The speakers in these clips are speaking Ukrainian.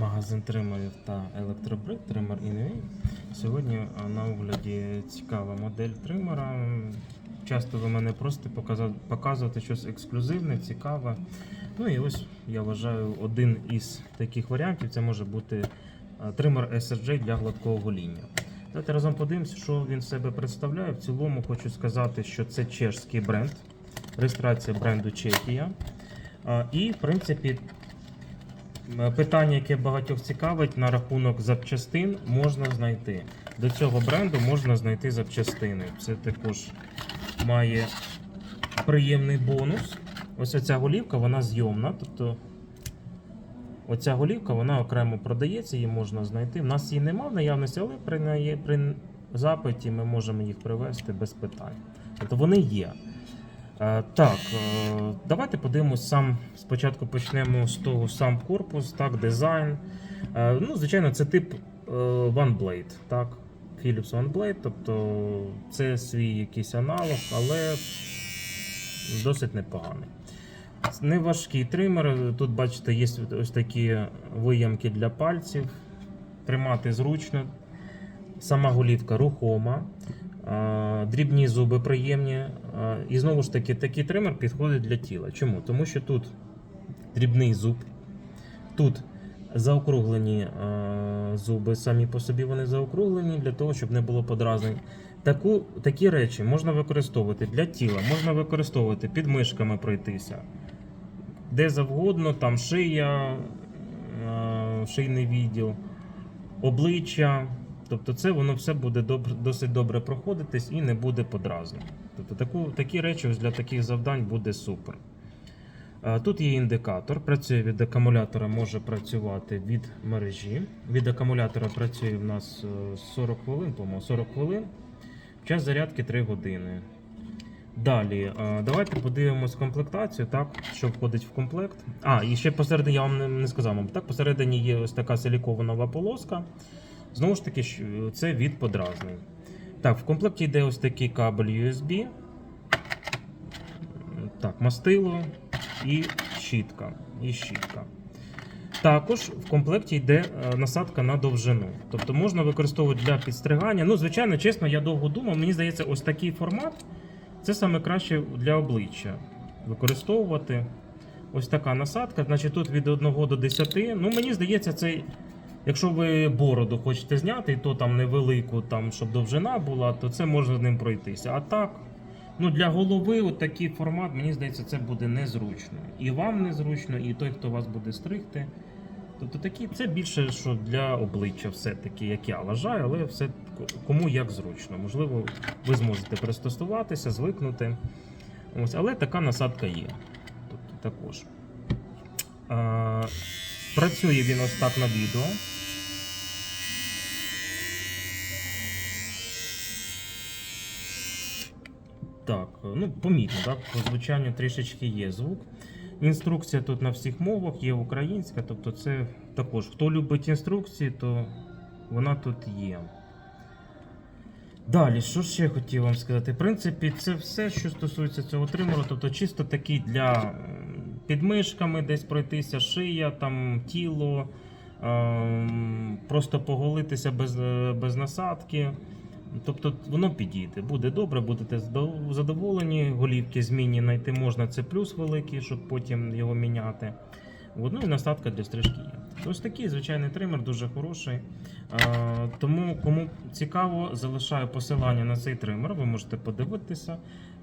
магазин тримерів та електробрик Trimmer Innovate. Сьогодні на огляді цікава модель тримера. Часто ви мене просите показувати щось ексклюзивне, цікаве. Ну і ось я вважаю один із таких варіантів це може бути а, тример SRJ для гладкого гоління. Давайте разом подивимося, що він себе представляє. В цілому хочу сказати, що це чешський бренд, реєстрація бренду Чехія. І, в принципі, Питання, яке багатьох цікавить на рахунок запчастин, можна знайти. До цього бренду можна знайти запчастини. Це також має приємний бонус. Ось оця голівка, вона зйомна. Тобто оця голівка вона окремо продається, її можна знайти. У нас її немає в наявності, але при, при запиті ми можемо їх привезти без питань. Тобто вони є. Е, Так, е, давайте подивимось сам. Спочатку почнемо з того сам корпус, так, дизайн. Е, Ну, звичайно, це тип е, One Blade, так. Philips One Blade, тобто це свій якийсь аналог, але досить непоганий. Не важкий тример. Тут, бачите, є ось такі виямки для пальців. Тримати зручно. Сама голівка рухома. А, Дрібні зуби приємні. І знову ж таки, такий тример підходить для тіла. Чому? Тому що тут дрібний зуб, тут заокруглені зуби, самі по собі вони заокруглені для того, щоб не було подразнень. Таку, такі речі можна використовувати для тіла, можна використовувати під мишками пройтися. Де завгодно, там шия, шийний відділ, обличчя. Тобто це воно все буде добре, досить добре проходитись і не буде подразнень. Тобто таку, такі речі ось для таких завдань буде супер. Е, Тут є індикатор, працює від акумулятора, може працювати від мережі. Від акумулятора працює в нас е, 40 хвилин, по-моєму, 40 хвилин. Час зарядки 3 години. Далі, е, давайте подивимось комплектацію, так, що входить в комплект. А, і ще посередині я вам не, сказав, так, посередині є ось така силікованова полоска. Знову ж таки, це від подразнень. Так, в комплекті йде ось такий кабель USB. Так, мастило і щітка. І щітка. Також в комплекті йде е, насадка на довжину. Тобто можна використовувати для підстригання. Ну, звичайно, чесно, я довго думав. Мені здається, ось такий формат це саме краще для обличчя використовувати. Ось така насадка. Значить, тут від 1 до 10. Ну, мені здається, це. Якщо ви бороду хочете зняти, і то там невелику, там, щоб довжина була, то це можна ним пройтися. А так, ну для голови такий формат, мені здається, це буде незручно. І вам незручно, і той, хто вас буде стригти. Тобто такі, це більше що для обличчя, все-таки, як я вважаю, але все кому як зручно. Можливо, ви зможете пристосуватися, звикнути. Ось, але така насадка є. Тобто також. А, працює він ось так на відео. Так, ну помітно, так? По звучанню трішечки є звук. Інструкція тут на всіх мовах, є українська, тобто це також. Хто любить інструкції, то вона тут є. Далі, що ще хотів вам сказати? В принципі, це все, що стосується цього тримеру, тобто чисто такий для підмишками десь пройтися, шия, там, тіло, ем, просто поголитися без, е, без насадки. Тобто воно підійде, буде добре, будете задоволені. Голівки змінні знайти можна, це плюс великий, щоб потім його міняти. От, ну і насадка для стрижки є. Ось такий звичайний тример, дуже хороший. Е, тому, кому цікаво, залишаю посилання на цей тример. Ви можете подивитися,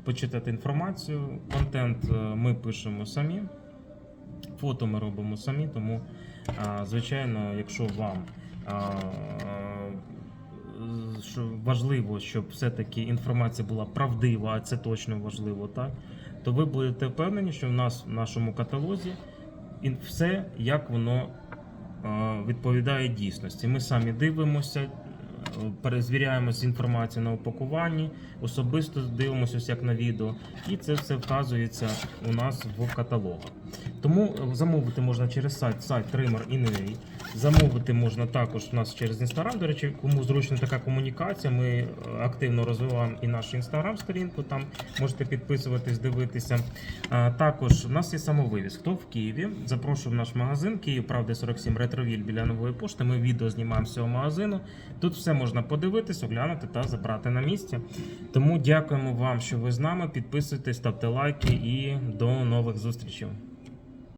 почитати інформацію. Контент е, ми пишемо самі, фото ми робимо самі. Тому, е, звичайно, якщо вам е, важливо, щоб все-таки інформація була правдива, а це точно важливо, так? То ви будете впевнені, що в нас в нашому каталозі все, як воно відповідає дійсності. Ми самі дивимося, перезвіряємося інформацію на упакуванні, особисто дивимося, як на відео, і це все вказується у нас в каталогах. Тому е, замовити можна через сайт сайт Trimmer Innovate. Замовити можна також у нас через інстаграм. До речі, кому зручна така комунікація. Ми е, активно розвиваємо і нашу інстаграм-сторінку. Там можете підписуватись, дивитися. Також у нас є самовивіз. Хто в Києві? Запрошую в наш магазин Київ Правди 47 Ретровіль біля нової пошти. Ми відео знімаємо з цього магазину. Тут все можна подивитись, оглянути та забрати на місці. Тому дякуємо вам, що ви з нами. Підписуйтесь, ставте лайки і до нових зустрічей.